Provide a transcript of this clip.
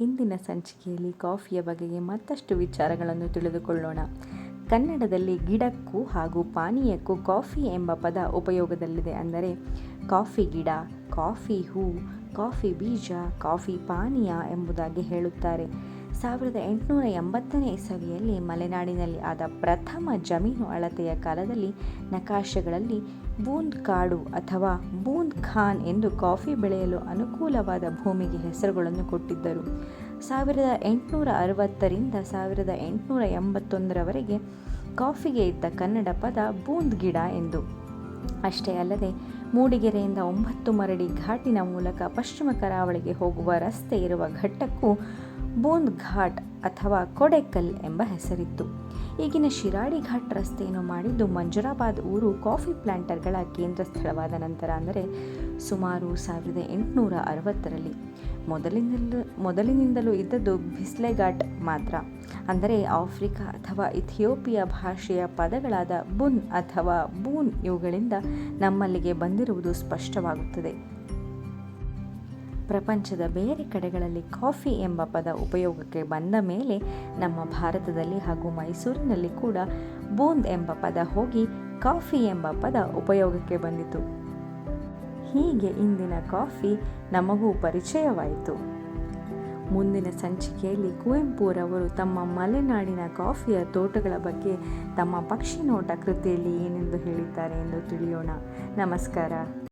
ಇಂದಿನ ಸಂಚಿಕೆಯಲ್ಲಿ ಕಾಫಿಯ ಬಗೆಗೆ ಮತ್ತಷ್ಟು ವಿಚಾರಗಳನ್ನು ತಿಳಿದುಕೊಳ್ಳೋಣ. ಕನ್ನಡದಲ್ಲಿ ಗಿಡಕ್ಕೂ ಹಾಗೂ ಪಾನೀಯಕ್ಕೂ ಕಾಫಿ ಎಂಬ ಪದ ಉಪಯೋಗದಲ್ಲಿದೆ ಅಂದರೆ ಕಾಫಿ ಗಿಡ, ಕಾಫಿ ಹೂ, ಕಾಫಿ ಬೀಜ, ಕಾಫಿ ಪಾನೀಯ ಎಂಬುದಾಗಿ ಹೇಳುತ್ತಾರೆ. ಸಾವಿರದ ಎಂಟುನೂರ ಎಂಬತ್ತನೇ ಇಸವಿಯಲ್ಲಿ ಮಲೆನಾಡಿನಲ್ಲಿ ಆದ ಪ್ರಥಮ ಜಮೀನು ಅಳತೆಯ ಕಾಲದಲ್ಲಿ ನಕಾಶೆಗಳಲ್ಲಿ ಬೂಂದ್ ಕಾಡು ಅಥವಾ ಬೂಂದ್ ಖಾನ್ ಎಂದು ಕಾಫಿ ಬೆಳೆಯಲು ಅನುಕೂಲವಾದ ಭೂಮಿಗೆ ಹೆಸರುಗಳನ್ನು ಕೊಟ್ಟಿದ್ದರು. ಸಾವಿರದ ಎಂಟುನೂರ ಅರವತ್ತರಿಂದ ಸಾವಿರದ ಎಂಟುನೂರ ಎಂಬತ್ತೊಂದರವರೆಗೆ ಕಾಫಿಗೆ ಇದ್ದ ಕನ್ನಡ ಪದ ಬೂಂದ್ ಗಿಡ ಎಂದು. ಅಷ್ಟೇ ಅಲ್ಲದೆ, ಮೂಡಿಗೆರೆಯಿಂದ ಒಂಬತ್ತು ಮರಡಿ ಘಾಟಿನ ಮೂಲಕ ಪಶ್ಚಿಮ ಕರಾವಳಿಗೆ ಹೋಗುವ ರಸ್ತೆ ಇರುವ ಘಟ್ಟಕ್ಕೂ ಬೂಂದ್ ಘಾಟ್ ಅಥವಾ ಕೊಡೆಕಲ್ ಎಂಬ ಹೆಸರಿತ್ತು. ಈಗಿನ ಶಿರಾಡಿ ಘಾಟ್ ರಸ್ತೆಯನ್ನು ಮಾಡಿದ್ದು ಮಂಜುರಾಬಾದ್ ಊರು ಕಾಫಿ ಪ್ಲ್ಯಾಂಟರ್ಗಳ ಕೇಂದ್ರ ಸ್ಥಳವಾದ ನಂತರ ಅಂದರೆ ಸುಮಾರು ಸಾವಿರದ ಎಂಟುನೂರ ಅರವತ್ತರಲ್ಲಿ. ಮೊದಲಿನಿಂದಲೂ ಮೊದಲಿನಿಂದಲೂ ಇದ್ದದ್ದು ಬಿಸ್ಲೆ ಘಾಟ್ ಮಾತ್ರ. ಅಂದರೆ ಆಫ್ರಿಕಾ ಅಥವಾ ಇಥಿಯೋಪಿಯಾ ಭಾಷೆಯ ಪದಗಳಾದ ಬುನ್ ಅಥವಾ ಬೂನ್ ಇವುಗಳಿಂದ ನಮ್ಮಲ್ಲಿಗೆ ಬಂದಿರುವುದು ಸ್ಪಷ್ಟವಾಗುತ್ತದೆ. ಪ್ರಪಂಚದ ಬೇರೆ ಕಡೆಗಳಲ್ಲಿ ಕಾಫಿ ಎಂಬ ಪದ ಉಪಯೋಗಕ್ಕೆ ಬಂದ ಮೇಲೆ ನಮ್ಮ ಭಾರತದಲ್ಲಿ ಹಾಗೂ ಮೈಸೂರಿನಲ್ಲಿ ಕೂಡ ಬೂಂದ್ ಎಂಬ ಪದ ಹೋಗಿ ಕಾಫಿ ಎಂಬ ಪದ ಉಪಯೋಗಕ್ಕೆ ಬಂದಿತು. ಹೀಗೆ ಇಂದಿನ ಕಾಫಿ ನಮಗೂ ಪರಿಚಯವಾಯಿತು. ಮುಂದಿನ ಸಂಚಿಕೆಯಲ್ಲಿ ಕುವೆಂಪುರವರು ತಮ್ಮ ಮಲೆನಾಡಿನ ಕಾಫಿಯ ತೋಟಗಳ ಬಗ್ಗೆ ತಮ್ಮ ಪಕ್ಷಿ ನೋಟ ಕೃತಿಯಲ್ಲಿ ಏನೆಂದು ಹೇಳಿದ್ದಾರೆ ಎಂದು ತಿಳಿಯೋಣ. ನಮಸ್ಕಾರ.